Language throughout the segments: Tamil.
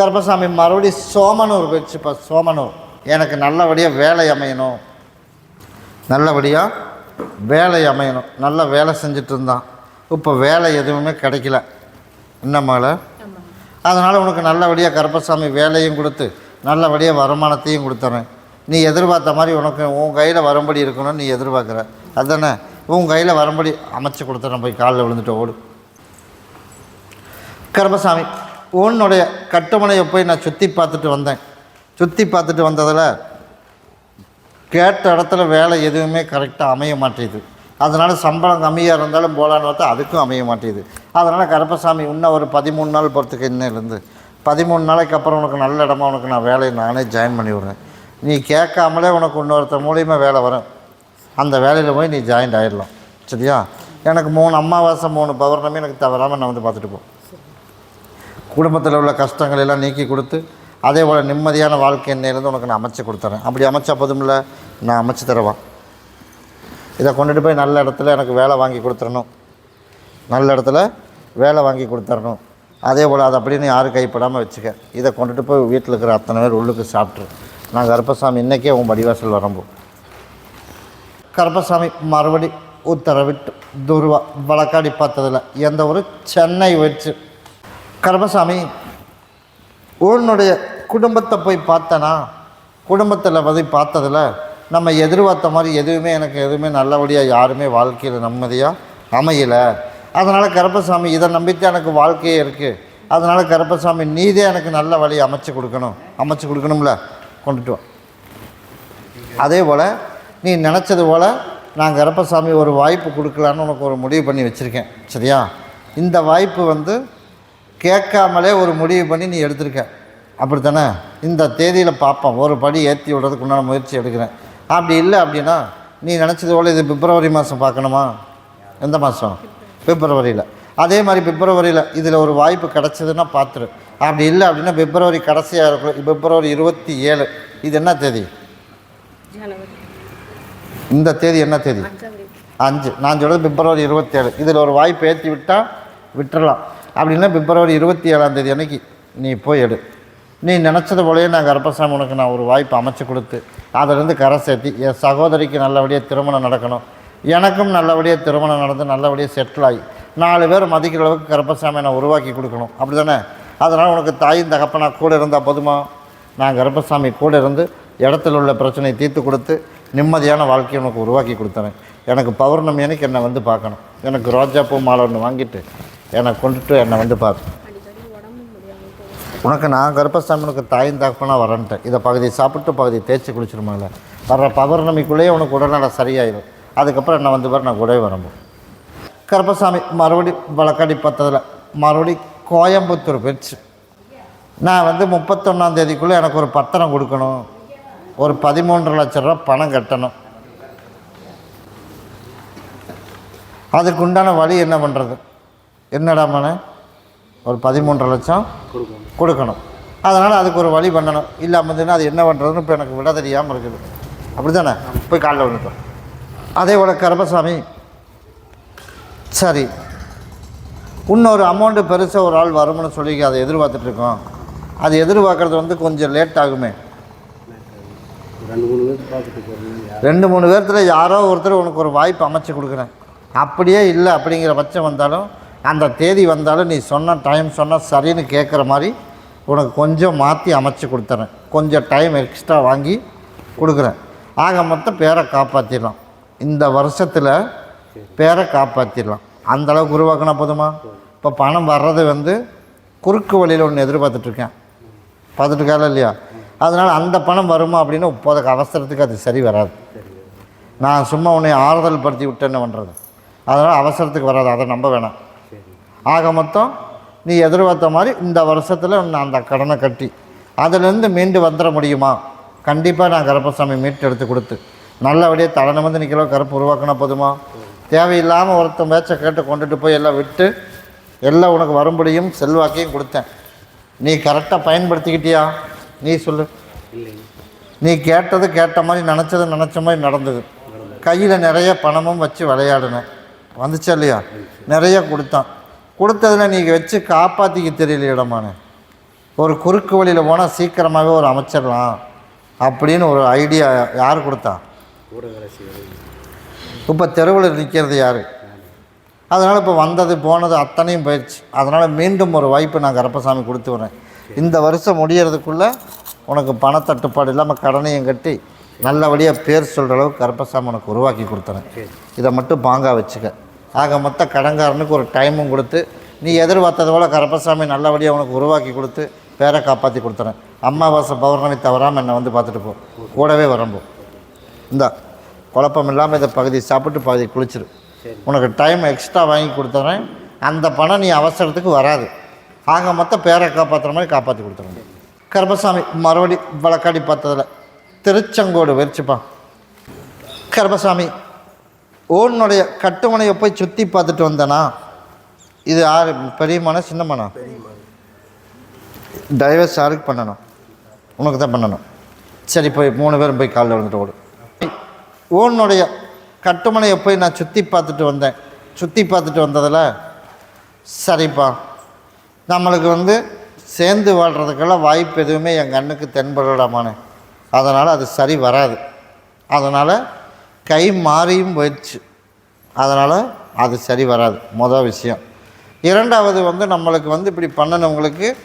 கருப்பசாமி மறுபடியும் சோமனூர் போயிடுச்சுப்பா சோமனூர். எனக்கு நல்லபடியாக வேலை அமையணும். நல்லபடியாக வேலை அமையணும். நல்ல வேலை செஞ்சுட்டு இருந்தான். இப்போ வேலை எதுவுமே கிடைக்கல. என்னம்மால அதனால் உனக்கு நல்லபடியாக கருப்பசாமி வேலையும் கொடுத்து நல்லபடியாக வருமானத்தையும் கொடுத்துறேன். நீ எதிர்பார்த்த மாதிரி உனக்கு உன் கையில் வரும்படி இருக்கணும்னு நீ எதிர்பார்க்குற. அதுதானே உன் கையில் வரும்படி அமைச்சு கொடுத்துறேன். போய் காலில் விழுந்துட்டு ஓடு. கருப்பசாமி உன்னுடைய கட்டுமனையை போய் நான் சுற்றி பார்த்துட்டு வந்தேன். சுற்றி பார்த்துட்டு வந்ததில் கேட்ட இடத்துல வேலை எதுவுமே கரெக்டாக அமைய மாட்டேங்குது. அதனால் சம்பளம் கம்மியாக இருந்தாலும் போகலான்னு பார்த்தா அதுக்கும் அமைய மாட்டேங்குது. அதனால் கருப்பசாமி இன்னும் ஒரு பதிமூணு நாள் போகிறதுக்கு இன்னிலேருந்து பதிமூணு நாளைக்கு அப்புறம் உனக்கு நல்ல இடமா உனக்கு நான் வேலையை நானே ஜாயின் பண்ணி விடுறேன். நீ கேட்காமலே உனக்கு இன்னொருத்தர் மூலியமாக வேலை வரும். அந்த வேலையில் போய் நீ ஜாயின்ட் ஆகிடலாம் சரியா? எனக்கு மூணு அமாவாசை மூணு பௌர்ணமி எனக்கு தவறாமல் நான் வந்து பார்த்துட்டு போ. குடும்பத்தில் உள்ள கஷ்டங்கள் எல்லாம் நீக்கி கொடுத்து அதே போல் நிம்மதியான வாழ்க்கை என்னையிலேருந்து உனக்கு நான் அமைச்சு கொடுத்துறேன். அப்படி அமைச்சா போதும்ல? நான் அமைச்சு தருவான். இதை கொண்டுட்டு போய் நல்ல இடத்துல எனக்கு வேலை வாங்கி கொடுத்துடணும். நல்ல இடத்துல வேலை வாங்கி கொடுத்துடணும். அதே போல் அதை அப்படின்னு யாரும் கைப்படாமல் வச்சுக்க. இதை கொண்டுட்டு போய் வீட்டில் இருக்கிற அத்தனை பேர் உள்ளுக்கு சாப்பிட்ரு நான் கருப்பசாமி இன்றைக்கே உன் வடிவாசல் வரம்போ. கருப்பசாமி மறுபடி உத்தரவிட்டு துருவா வழக்காடி பார்த்ததில் எந்த ஒரு சென்னை வச்சு கருப்பசாமி உன்னுடைய குடும்பத்தை போய் பார்த்தனா குடும்பத்தில் போய் பார்த்ததில் நம்ம எதிர்பார்த்த மாதிரி எதுவுமே எனக்கு எதுவுமே நல்லபடியாக யாருமே வாழ்க்கையில் நிம்மதியாக அமையலை. அதனால் கருப்பசாமி இதை நம்பித்தான் எனக்கு வாழ்க்கையே இருக்குது அதனால் கருப்பசாமி நீதே எனக்கு நல்ல வழியை அமைச்சு கொடுக்கணும். அமைச்சு கொடுக்கணும்ல? கொண்டுட்டு வா. அதே போல் நீ நினச்சது போல் நான் கருப்பசாமி ஒரு வாய்ப்பு கொடுக்கலான்னு உனக்கு ஒரு முடிவு பண்ணி வச்சுருக்கேன். சரியா? இந்த வாய்ப்பு வந்து கேட்காமலே ஒரு முடிவு பண்ணி நீ எடுத்திருக்க. அப்படி தானே இந்த தேதியில் பார்ப்போம். ஒரு படி ஏற்றி விடுறதுக்கு உண்டான முயற்சி எடுக்கிறேன். அப்படி இல்லை அப்படின்னா நீ நினச்சது போல் இது பிப்ரவரி மாதம் பார்க்கணுமா? எந்த மாதம் பிப்ரவரியில். அதே மாதிரி பிப்ரவரியில் இதில் ஒரு வாய்ப்பு கிடச்சதுன்னா பார்த்துரு. அப்படி இல்லை அப்படின்னா பிப்ரவரி கடைசியாக இருக்கும் பிப்ரவரி இருபத்தி ஏழு. இது என்ன தேதி? இந்த தேதி என்ன தேதி? அஞ்சு. நான் சொல்கிறது பிப்ரவரி இருபத்தேழு இதில் ஒரு வாய்ப்பு ஏற்றி விட்டால் விட்டுறலாம். அப்படின்னா பிப்ரவரி இருபத்தி ஏழாம் தேதி அன்னைக்கு நீ போய் எடு. நீ நினச்சது போலயே நான் கருப்பசாமி உனக்கு நான் ஒரு வாய்ப்பு அமைச்சு கொடுத்து அதிலிருந்து கரை சேர்த்தி என் சகோதரிக்கு நல்லபடியாக திருமணம் நடக்கணும். எனக்கும் நல்லபடியாக திருமணம் நடந்து நல்லபடியாக செட்டில் ஆகி நாலு பேர் மதிக்கிற அளவுக்கு கரப்பசாமி நான் உருவாக்கி கொடுக்கணும். அப்படி தானே அதனால் உனக்கு தாயும் தகப்பனா கூட இருந்தால் போதுமா? நான் கருப்பசாமி கூட இருந்து இடத்துல உள்ள பிரச்சனையை தீர்த்து கொடுத்து நிம்மதியான வாழ்க்கையை உனக்கு உருவாக்கி கொடுத்தேன் எனக்கு பௌர்ணமி அன்னைக்கு என்னை வந்து பார்க்கணும். எனக்கு ரோஜா பூ மாலை ஒன்று வாங்கிட்டு என்னை கொண்டுட்டு என்னை வந்து பார்த்து உனக்கு நான் கருப்பசாமி உனக்கு தாயும் தகப்பனாக வரேன்ட்டேன். இதை பகுதி சாப்பிட்டு பகுதி தேய்ச்சி குளிச்சிருமாங்கள. வர்ற பௌர்ணமிக்குள்ளேயே உனக்கு உடல்நல சரியாயிடும் அதுக்கப்புறம் என்ன வந்து பாரு நான் கூடவே வரம்பு கருப்பசாமி மறுபடி வழக்காடி பார்த்ததில் மறுபடி கோயம்புத்தூர் போயிடுச்சு. நான் வந்து முப்பத்தொன்னாந்தேதிக்குள்ளே எனக்கு ஒரு பத்திரம் கொடுக்கணும். ஒரு பதிமூன்று லட்ச ரூபா பணம் கட்டணும். அதுக்குண்டான வழி என்ன பண்ணுறது என்னடா மனே? ஒரு பதிமூன்றரை லட்சம் கொடுக்கணும். அதனால் அதுக்கு ஒரு வழி பண்ணணும். இல்லாமல் இருந்ததுன்னா அது என்ன பண்ணுறதுன்னு இப்போ எனக்கு விட தெரியாமல் இருக்குது. அப்படி தானே போய் காலைல விழுந்துட்டோம். அதே போல் கருப்பசாமி. சரி. இன்னொரு அமௌண்ட்டு பெருசாக ஒரு ஆள் வரும்னு சொல்லி அதை எதிர்பார்த்துட்டு இருக்கோம். அது எதிர்பார்க்கறது வந்து கொஞ்சம் லேட் ஆகுமே. ரெண்டு மூணு பேர்த்தில் யாரோ ஒருத்தர் உனக்கு ஒரு வாய்ப்பு அமைச்சு கொடுக்குறேன். அப்படியே இல்லை அப்படிங்கிற பட்சம் வந்தாலும் அந்த தேதி வந்தாலும் நீ சொன்ன டைம் சொன்னால் சரின்னு கேட்குற மாதிரி உனக்கு கொஞ்சம் மாற்றி அமைச்சு கொடுத்துறேன். கொஞ்சம் டைம் எக்ஸ்ட்ரா வாங்கி கொடுக்குறேன். ஆக மொத்தம் பேரை காப்பாற்றிடலாம் இந்த வருஷத்தில் பேரை காப்பாற்றிடலாம் அந்தளவுக்கு உருவாக்குனா உருவாக்கினா போதுமா? இப்போ பணம் வர்றது வந்து குறுக்கு வழியில் ஒன்று எதிர்பார்த்துட்ருக்கேன். பார்த்துட்டு இல்லையா? அதனால் அந்த பணம் வருமா அப்படின்னு இப்போதைக்கு அவசரத்துக்கு அது சரி வராது. நான் சும்மா உன்னை ஆறுதல் படுத்தி விட்டு என்ன பண்ணுறது அதனால் அவசரத்துக்கு வராது. அதை நம்ப வேணாம். ஆக மொத்தம் நீ எதிர்பார்த்த மாதிரி இந்த வருஷத்தில் நான் அந்த கடனை கட்டி அதிலேருந்து மீண்டு வந்துட முடியுமா? கண்டிப்பாக நான் கருப்பசாமி மீட்டு எடுத்து கொடுத்து நல்லபடியாக தலை வந்து நிற்கிறோம் கருப்பு உருவாக்கினா போதுமா? தேவையில்லாமல் ஒருத்தன் பேச்சை கேட்டு கொண்டுட்டு போய் எல்லாம் விட்டு எல்லாம் உனக்கு வரும்படியும் செல்வாக்கையும் கொடுத்தேன். நீ கரெக்டாக பயன்படுத்திக்கிட்டியா? நீ சொல்லு. நீ கேட்டது கேட்ட மாதிரி நினச்சது நினச்ச மாதிரி நடந்தது. கையில் நிறைய பணமும் வச்சு விளையாடினேன். வந்துச்சா இல்லையா? நிறைய கொடுத்தான். கொடுத்ததில் நீங்கள் வச்சு காப்பாற்றிக்க தெரியல இடமானு. ஒரு குறுக்கு வழியில் போனால் சீக்கிரமாகவே ஒரு அமைச்சிடலாம் அப்படின்னு ஒரு ஐடியா யார் கொடுத்தா? இப்போ தெருவில் நிற்கிறது யார்? அதனால் இப்போ வந்தது போனது அத்தனையும் போயிடுச்சு. அதனால் மீண்டும் ஒரு வாய்ப்பு நான் கருப்பசாமி கொடுத்து வரேன் இந்த வருஷம் முடியறதுக்குள்ளே உனக்கு பணத்தட்டுப்பாடு இல்லாமல் கடனையும் கட்டி நல்லபடியாக பேர் சொல்கிற அளவுக்கு கருப்பசாமி உனக்கு உருவாக்கி கொடுத்துறேன். இதை மட்டும் பாங்காக வச்சுக்க. ஆக மொத்த கடன்காரனுக்கு ஒரு டைமும் கொடுத்து நீ எதிர்பார்த்தது போல் கரப்பசாமி நல்லபடியாக உனக்கு உருவாக்கி கொடுத்து பேரை காப்பாற்றி கொடுத்துறேன். அமாவாசை பௌர்ணமி தவறாமல் என்னை வந்து பார்த்துட்டு போ. கூடவே வரம்போ இந்தா குழப்பம் இல்லாமல் இந்த பகுதி சாப்பிட்டு பகுதி குளிச்சிரு. உனக்கு டைம் எக்ஸ்ட்ரா வாங்கி கொடுத்துறேன். அந்த பணம் நீ அவசரத்துக்கு வராது. ஆக மொத்தம் பேரை காப்பாற்றுற மாதிரி காப்பாற்றி கொடுத்துருங்க கர்பசாமி மறுபடி வழக்காடி பார்த்ததில் திருச்செங்கோடு வெறிச்சுப்பான். கர்பசாமி ஓனுடைய கட்டுமனையை போய் சுற்றி பார்த்துட்டு வந்தேனா? இது யார் பெரிய மனம் சின்ன மனம். டைவர்ஸ் யாருக்கு பண்ணணும். உனக்கு தான் பண்ணணும். சரி போய் மூணு பேரும் போய் காலைல விழுந்துட்டு ஓடு. ஓனுடைய கட்டுமனையை போய் நான் சுற்றி பார்த்துட்டு வந்தேன். சுற்றி பார்த்துட்டு வந்ததில் சரிப்பா. நம்மளுக்கு வந்து சேர்ந்து வாழ்கிறதுக்கெல்லாம் வாய்ப்பு எதுவுமே என் கண்ணுக்கு தென்படலாமானு அதனால் அது சரி வராது. அதனால் கை மாறியும் போயிடுச்சு. அதனால் அது சரி வராது. மொதல் விஷயம். இரண்டாவது வந்து நம்மளுக்கு வந்து இப்படி பண்ணணவங்களுக்கு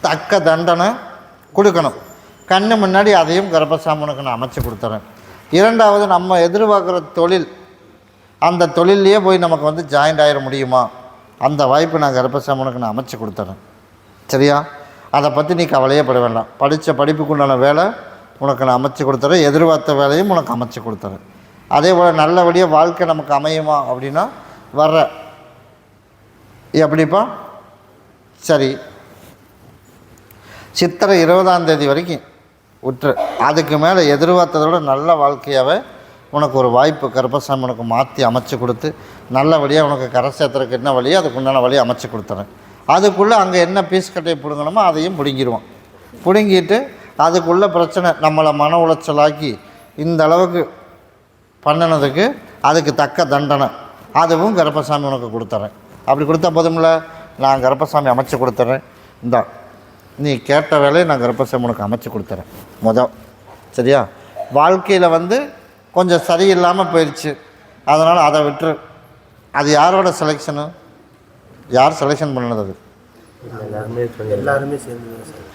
தக்க தண்டனை கொடுக்கணும். கண்ணு முன்னாடி அதையும் கர்ப்பசாமனுக்கு நான் அமைச்சு கொடுத்துறேன். இரண்டாவது நம்ம எதிர்பார்க்குற தொழில் அந்த தொழிலையே போய் நமக்கு வந்து ஜாயிண்ட் ஆகிட முடியுமா? அந்த வாய்ப்பு நான் கர்ப்பசாமனுக்கு நான் அமைச்சு கொடுத்துறேன். சரியா? அதை பற்றி நீ கவலையே பட வேண்டாம். படித்த படிப்புக்குண்டான வேலை உனக்கு நான் அமைச்சு கொடுத்துறேன் எதிர்பார்த்த வேலையும் உனக்கு அமைச்சு கொடுத்துறேன். அதே போல் நல்லபடியாக வாழ்க்கை நமக்கு அமையுமா அப்படின்னா வர்ற. எப்படிப்பா? சரி. சித்திரை இருபதாம் தேதி வரைக்கும் விட்டுரு அதுக்கு மேலே எதிர்பார்த்ததோட நல்ல வாழ்க்கையாகவே உனக்கு ஒரு வாய்ப்பு கருப்பசாமி உனக்கு மாற்றி அமைச்சு கொடுத்து நல்லபடியாக உனக்கு கரை சேர்த்துறதுக்கு என்ன வழியோ அதுக்கு உண்டான வழியை அமைச்சு கொடுத்துறேன். அதுக்குள்ளே அங்கே என்ன பீஸ் கட்டையை பிடுங்கணுமோ அதையும் பிடுங்கிடுவோம் பிடுங்கிட்டு அதுக்குள்ளே பிரச்சனை நம்மளை மன உளைச்சலாக்கி இந்த அளவுக்கு பண்ணினதுக்கு அதுக்கு தக்க தண்டனை. அதுவும் கருப்பசாமி உனக்கு கொடுத்துறேன். அப்படி கொடுத்தா போதும்ல? நான் கருப்பசாமி அமைச்சு கொடுத்துட்றேன் இந்தா நீ கேட்ட வேலையை நான் கருப்பசாமி உனக்கு அமைச்சு கொடுத்துறேன். முத சரியா? வாழ்க்கையில் வந்து கொஞ்சம் சரியில்லாமல் போயிடுச்சு அதனால் அதை விட்டுரு. அது யாரோட செலெக்ஷனு யார் செலெக்ஷன் பண்ணது அது? எல்லாருமே எல்லாருமே சேர்ந்து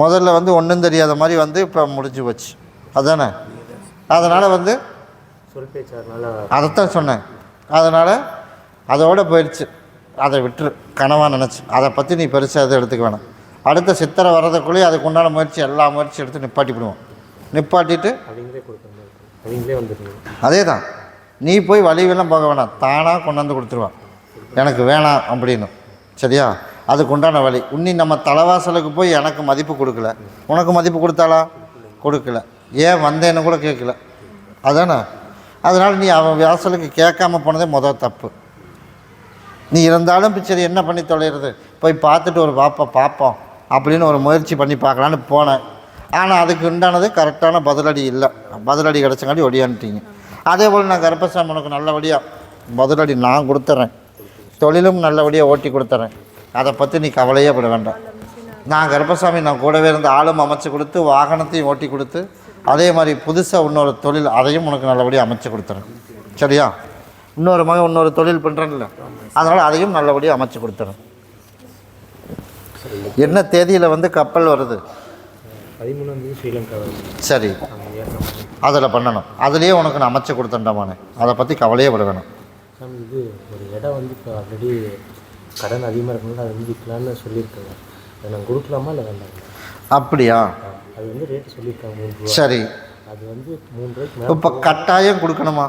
முதல்ல வந்து ஒன்றும் தெரியாத மாதிரி வந்து இப்போ முடிஞ்சு போச்சு. அதானே? அதனால் வந்து அதைத்தான் சொன்னேன். அதனால் அதோட போயிடுச்சு அதை விட்டுரு கனவாக நினச்சி. அதை பற்றி நீ பெருசாக எதுவும் எடுத்துக்க வேணாம். அடுத்த சித்திரை வர்றதுக்குள்ளேயே அதுக்கு உண்டான முயற்சி எல்லா முயற்சி எடுத்து நிப்பாட்டிவிடுவோம். நிப்பாட்டிட்டு அதே தான் நீ போய் வழிவெல்லாம் போக வேணாம். தானாக கொண்டாந்து கொடுத்துருவான். எனக்கு வேணாம் அப்படின்னு. சரியா? அதுக்கு உண்டான வழி. உன்னி நம்ம தலைவாசலுக்கு போய் எனக்கு மதிப்பு கொடுக்கல. உனக்கு மதிப்பு கொடுத்தாளா? கொடுக்கல. ஏன் வந்தேன்னு கூட கேட்கல. அதானே? அதனால் நீ அவன் வாசலுக்கு கேட்காம போனதே மொதல் தப்பு. நீ இருந்தாலும் இப்ப சரி என்ன பண்ணி தொலைகிறது போய் பார்த்துட்டு ஒரு பாப்பா பார்ப்போம் அப்படின்னு ஒரு முயற்சி பண்ணி பார்க்கலான்னு போனேன். ஆனால் அதுக்கு உண்டானது கரெக்டான பதிலடி இல்லை. பதிலடி கிடச்சங்காட்டி ஒடியான்ட்டீங்க அதே போல் நான் கருப்பசாமி உனக்கு நல்லபடியாக பதிலடி நான் கொடுத்துட்றேன் தொழிலும் நல்லபடியாக ஓட்டி கொடுத்துட்றேன் அதை பற்றி நீ கவலையே பட வேண்டாம். நான் கருப்பசாமி நான் கூடவே இருந்து ஆளும் அமைச்சு கொடுத்து வாகனத்தையும் ஓட்டி கொடுத்து அதே மாதிரி புதுசாக இன்னொரு தொழில் அதையும் உனக்கு நல்லபடியாக அமைச்சு கொடுத்துறேன். சரியா? இன்னொரு மகன் இன்னொரு தொழில் பண்ணுறேன்ல அதனால் அதையும் நல்லபடியாக அமைச்சு கொடுத்துறேன். என்ன தேதியில் வந்து கப்பல் வருது? சரி. அதில் பண்ணணும். அதுலேயே உனக்கு நான் அமைச்சு கொடுத்துட்டேன்டாமானே அதை பற்றி கவலையே பட வேணாம். இது ஒரு இடம் வந்து இப்போ ஆல்ரெடி கடன் அதிகமாக இருக்கனால அது வந்து விற்கலான்னு சொல்லியிருக்காங்க. அதை நான் கொடுக்கலாமா இல்லை வேண்டாம்? அப்படியா? அது வந்து ரேட்டு சொல்லியிருக்காங்க மூணு ரூபா. சரி. அது வந்து மூணு ரூபாய்க்கு மேலே இப்போ கட்டாயம் கொடுக்கணுமா?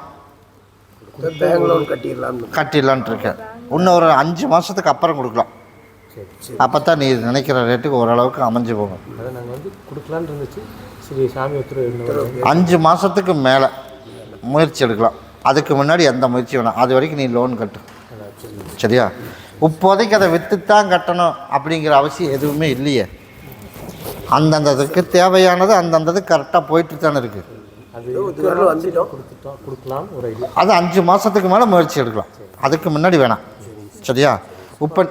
Bank loan கட்டிடலாம்னு. கட்டிடலான்ட்டு இருக்கேன் இன்னும் ஒரு அஞ்சு மாதத்துக்கு அப்புறம் கொடுக்கலாம். சரி சரி. அப்போ தான் நீ நினைக்கிற ரேட்டுக்கு ஓரளவுக்கு அமைஞ்சு போகும். அதை நாங்கள் வந்து கொடுக்கலான்னு இருந்துச்சு. சரி சாமி உத்தரவு என்ன அஞ்சு மாதத்துக்கு மேலே முயற்சி எடுக்கலாம். அதுக்கு முன்னாடி எந்த முயற்சி வேணாம். அது வரைக்கும் நீ லோன் கட்டு. சரியா? இப்போதைக்கு அதை விற்று தான் கட்டணும் அப்படிங்கிற அவசியம் எதுவுமே இல்லையே. அந்தந்ததுக்கு தேவையானது அந்தந்தது கரெக்டாக போயிட்டு தானே இருக்குது அது இதுவரை வந்துட்டோம். கொடுத்துட்டோம். கொடுக்கலாம் ஒரு ஐடியா. அது அஞ்சு மாதத்துக்கு மேலே முயற்சி எடுக்கலாம். அதுக்கு முன்னாடி வேணாம். சரியா? இப்போ அப்போ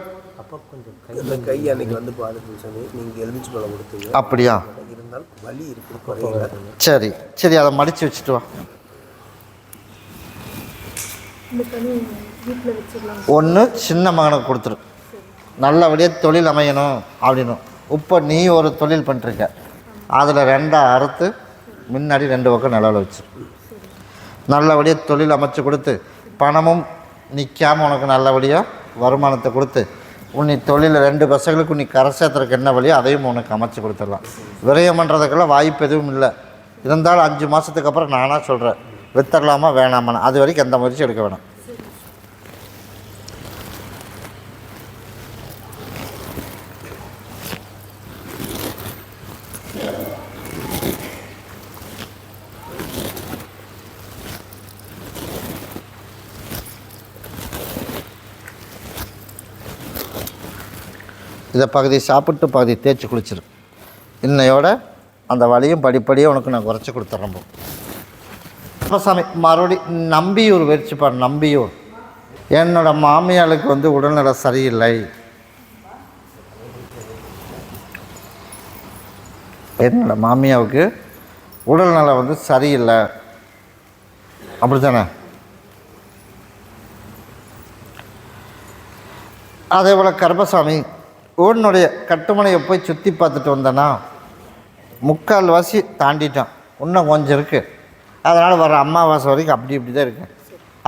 அப்பாவுக்கு கொஞ்சம் கை அன்னைக்கு வந்து பாருங்க சாமி நீங்கள் எலுமிச்சு பழம் கொடுத்தீங்க. அப்படியா? இருந்தாலும் வலி குறையில. சரி. சரி அதை மடித்து வச்சுட்டு வா. ஒன்று சின்ன மகனுக்கு கொடுத்துரு. நல்லபடியாக தொழில் அமையணும் அப்படின்னும். இப்போ நீ ஒரு தொழில் பண்ணிருக்க அதில் ரெண்டாக அறுத்து முன்னாடி ரெண்டு பக்கம் நிலவில் வச்சு நல்லபடியாக தொழில் அமைச்சு கொடுத்து பணமும் நிற்காம உனக்கு நல்லபடியாக வருமானத்தை கொடுத்து உன்னை தொழிலில் ரெண்டு பசங்களுக்கு நீ கரை சேர்த்துறக்கு என்ன வழியோ அதையும் உனக்கு அமைச்சு கொடுத்துடலாம். விரயம் பண்ணுறதுக்கெல்லாம் வாய்ப்பு எதுவும் இல்லை. இருந்தாலும் அஞ்சு மாதத்துக்கு அப்புறம் நானாக சொல்கிறேன் வித்தரலாமா வேணாமா அது வரைக்கும் எந்த முயற்சி எடுக்க வேணாம். இதை பகுதி சாப்பிட்டு பகுதி தேய்ச்சி குளிச்சிரு. இன்னையோட அந்த வலியும் படிப்படியாக உனக்கு நான் குறைச்சி கொடுத்துட்றேன் போ. சாமி மறுபடி நம்பியூர் வெறிச்சுப்பார் நம்பியூர். என்னோடய மாமியாளுக்கு வந்து உடல்நிலை சரியில்லை. என்னோடய மாமியாவுக்கு உடல்நலம் வந்து சரியில்லை. அப்படி தானே அதே போல் கருப்பசாமி ஊனுடைய கட்டுமனையை போய் சுற்றி பார்த்துட்டு வந்தேன்னா முக்கால் வாசி தாண்டிட்டான். இன்னும் கொஞ்சம் இருக்குது அதனால் வர அம்மாவாசை வரைக்கும் அப்படி இப்படி தான் இருக்குது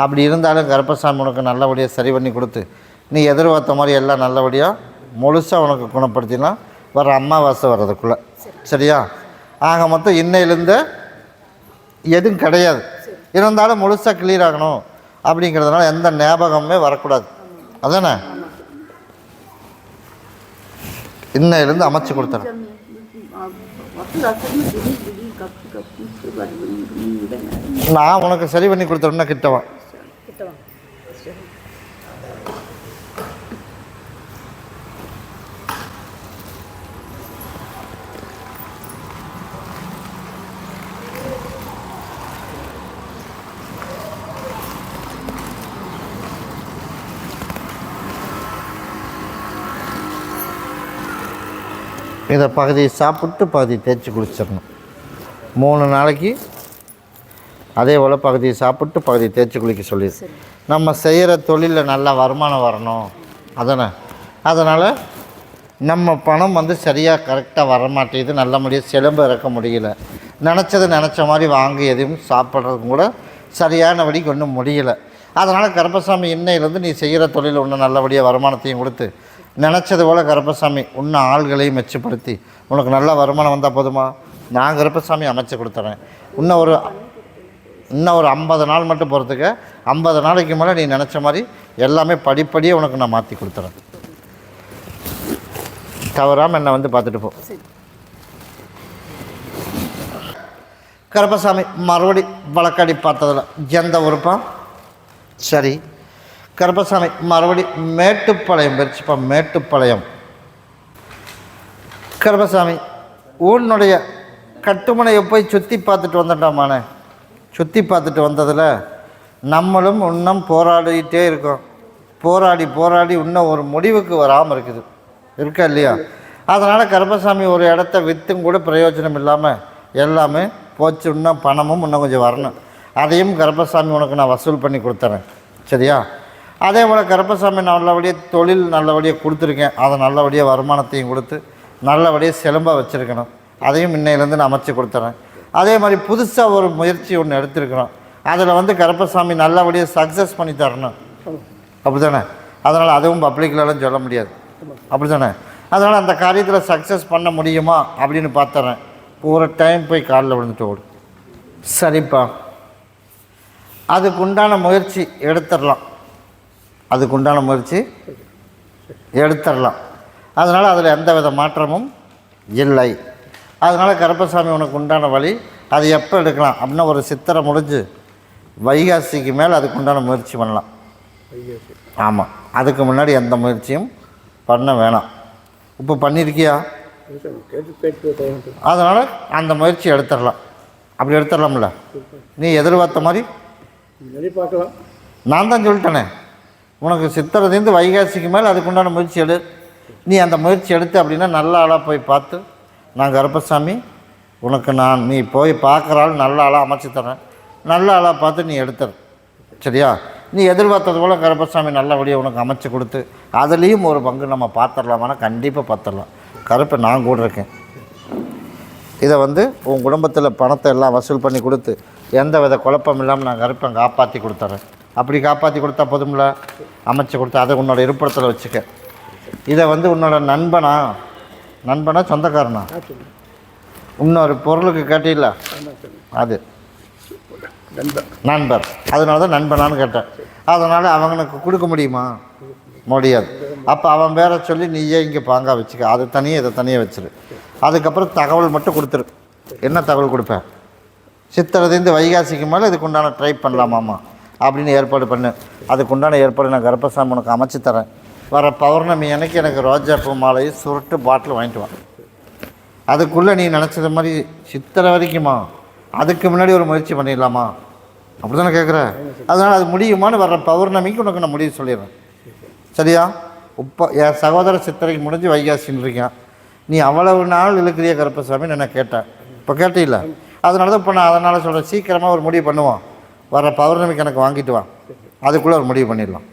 அப்படி இருந்தாலும் கருப்பசாமி உனக்கு நல்லபடியாக சரி பண்ணி கொடுத்து நீ எதிர்பார்த்த மாதிரி எல்லாம் நல்லபடியாக முழுசாக உனக்கு குணப்படுத்தினா வர அம்மாவாசை வர்றதுக்குள்ளே. சரியா? ஆக மொத்தம் இன்னையிலேருந்து எதுவும் கிடையாது. இருந்தாலும் முழுசாக கிளியர் ஆகணும் அப்படிங்கிறதுனால எந்த ஞாபகமுமே வரக்கூடாது. அதானே? இன்னையிலேருந்து அமைச்சு கொடுத்துறேன் நான் உனக்கு சரி பண்ணி கொடுத்துறேன்னா கிட்டவன் கிட்ட வாங்க இதை பகுதி சாப்பிட்டு பகுதி தேய்ச்சி குளிச்சிடணும். மூணு நாளைக்கு அதே போல் பகுதி சாப்பிட்டு பகுதி தேய்ச்சி குளிக்க சொல்லிடு. நம்ம செய்கிற தொழிலில் நல்ல வருமானம் வரணும். அதானே? அதனால் நம்ம பணம் வந்து சரியாக கரெக்டாக வர மாட்டேங்குது நல்ல முடியாது செலம்பு இறக்க முடியல. நினச்சது நினச்ச மாதிரி வாங்கி எதுவும் சாப்பிட்றதுக்கும் கூட சரியானபடிக்கு ஒன்றும் முடியல. அதனால் கருப்பசாமி இன்னையிலேருந்து நீ செய்கிற தொழில் ஒன்று நல்லபடியாக வருமானத்தையும் கொடுத்து நினச்சது போல் கருப்பசாமி இன்னும் ஆள்களையும் மெச்சப்படுத்தி. உனக்கு நல்ல வருமானம் வந்தால் போதுமா? நான் கருப்பசாமி அமைச்சு கொடுத்துறேன். இன்னும் ஒரு இன்னும் ஒரு ஐம்பது நாள் மட்டும் போகிறதுக்கு ஐம்பது நாளைக்கு மேலே நீ நினச்ச மாதிரி எல்லாமே படிப்படியாக உனக்கு நான் மாற்றி கொடுத்துறேன். தவறாமல் என்னை வந்து பார்த்துட்டு போ. கருப்பசாமி மறுபடி வழக்காடி பார்த்ததில் எந்த உறுப்பா? சரி. கருப்பசாமி மறுபடி மேட்டுப்பாளையம் பிரிச்சுப்பா மேட்டுப்பாளையம். கர்பசாமி உன்னுடைய கட்டுமனையை போய் சுற்றி பார்த்துட்டு வந்துட்டோமானே? சுற்றி பார்த்துட்டு வந்ததில் நம்மளும் இன்னும் போராடிட்டே இருக்கோம். போராடி போராடி இன்னும் ஒரு முடிவுக்கு வராமல் இருக்குது. இருக்கா இல்லையா? அதனால் கருப்பசாமி ஒரு இடத்த விற்றும் கூட பிரயோஜனம் இல்லாமல் எல்லாமே போச்சு. இன்னும் பணமும் இன்னும் கொஞ்சம் வரணும். அதையும் கருப்பசாமி உனக்கு நான் வசூல் பண்ணி கொடுத்துறேன். சரியா? அதே போல் கருப்பசாமி நல்லபடியாக தொழில் நல்லபடியாக கொடுத்துருக்கேன். அதை நல்லபடியாக வருமானத்தையும் கொடுத்து நல்லபடியாக செலம்பாக வச்சுருக்கணும். அதையும் இன்னையிலேருந்து நான் அமைச்சு கொடுத்துறேன். அதே மாதிரி புதுசாக ஒரு முயற்சி ஒன்று எடுத்திருக்கிறோம். அதில் வந்து கருப்பசாமி நல்லபடியாக சக்ஸஸ் பண்ணி தரணும். அப்படி தானே அதனால் அதுவும் பப்ளிக்லலாம் சொல்ல முடியாது. அப்படி தானே அதனால் அந்த காரியத்தில் சக்ஸஸ் பண்ண முடியுமா அப்படின்னு பார்த்துறேன். ஒரு டைம் போய் காலில் விழுந்துட்டு ஓடு. சரிப்பா. அதுக்குண்டான முயற்சி எடுத்துடலாம். அதுக்குண்டான முயற்சி எடுத்துடலாம். அதனால் அதில் எந்த வித மாற்றமும் இல்லை. அதனால் கருப்பசாமி உனக்கு உண்டான வழி அது எப்போ எடுக்கலாம் அப்படின்னா ஒரு சித்திரை முடிஞ்சு வைகாசிக்கு மேலே அதுக்கு உண்டான முயற்சி பண்ணலாம். ஆமாம் அதுக்கு முன்னாடி எந்த முயற்சியும் பண்ண வேணாம். இப்போ பண்ணியிருக்கியா? அதனால் அந்த முயற்சி எடுத்துடலாம். அப்படி எடுத்துடலாம்ல? நீ எதிர்பார்த்த மாதிரி? நான் தான் சொல்லிட்டேனே. உனக்கு சித்திரத்துலேருந்து வைகாசிக்கு மேலே அதுக்குண்டான முயற்சி எடு. நீ அந்த முயற்சி எடுத்து அப்படின்னா நல்ல ஆளாக போய் பார்த்து நான் கருப்பசாமி உனக்கு நான் நீ போய் பார்க்குற ஆள் நல்ல ஆளாக அமைச்சு தரேன். நல்ல ஆளாக பார்த்து நீ எடுத்துரு. சரியா? நீ எதிர்பார்த்தது போல் கருப்பசாமி நல்லபடியாக உனக்கு அமைச்சு கொடுத்து அதுலேயும் ஒரு பங்கு நம்ம பார்த்துடலாமானா கண்டிப்பாக பார்த்துடலாம். கருப்பை நான் கூட இருக்கேன். இதை வந்து உன் குடும்பத்தில் பணத்தை எல்லாம் வசூல் பண்ணி கொடுத்து எந்த வித குழப்பம் இல்லாமல் நான் கருப்பை காப்பாற்றி கொடுத்துட்றேன் அப்படி காப்பாற்றி கொடுத்தா போதும்ல? அமைச்சு கொடுத்தா அதை உன்னோட இருப்பிடத்தில் வச்சுக்க. இதை வந்து உன்னோட நண்பனா? நண்பனா சொந்தக்காரனா? இன்னொரு பொருளுக்கு கேட்டீங்களா அது. நண்பர். நண்பர் அதனால தான் நண்பனான்னு கேட்டேன். அதனால் அவங்களுக்கு கொடுக்க முடியுமா? முடியாது. அப்போ அவன் வேற சொல்லி நீயே இங்கே பாங்கா வச்சுக்க. அது தனியாக இதை தனியாக வச்சிரு. அதுக்கப்புறம் தகவல் மட்டும் கொடுத்துரு. என்ன தகவல் கொடுப்பேன் சித்திரதேந்து வைகாசிக்கு மேலே இதுக்கு உண்டான ட்ரை பண்ணலாமாம்மா? அப்படின்னு ஏற்பாடு பண்ணு. அதுக்குண்டான ஏற்பாடு நான் கர்ப்பசாமி உனக்கு அமைச்சு தரேன். வர பௌர்ணமி அன்னைக்கு எனக்கு ரோஜா பூ மாலையை சுருட்டு பாட்டில் வாங்கிட்டு வா. அதுக்குள்ளே நீ நினச்சது மாதிரி சித்திரை வரைக்குமா? அதுக்கு முன்னாடி ஒரு முயற்சி பண்ணிடலாமா? அப்படி தானே கேட்குற அதனால் அது முடியுமான்னு வர்ற பௌர்ணமிக்கு உனக்கு நான் முடிவு சொல்லிடுறேன். சரியா? இப்போ என் சகோதர சித்திரைக்கு முடிஞ்சு வைகாசின்னு இருக்கேன் நீ அவ்வளவு நாள் இழுக்கிறிய கருப்பசாமின்னு நான் கேட்டேன். இப்போ கேட்டீல்ல? அதனால தான் இப்போ நான் அதனால் சொல்கிறேன் சீக்கிரமாக ஒரு முடிவு பண்ணுவோம். வர பௌர்ணமிக்கு எனக்கு வாங்கிட்டு வா. அதுக்குள்ளே ஒரு முடிவு பண்ணிடலாம்.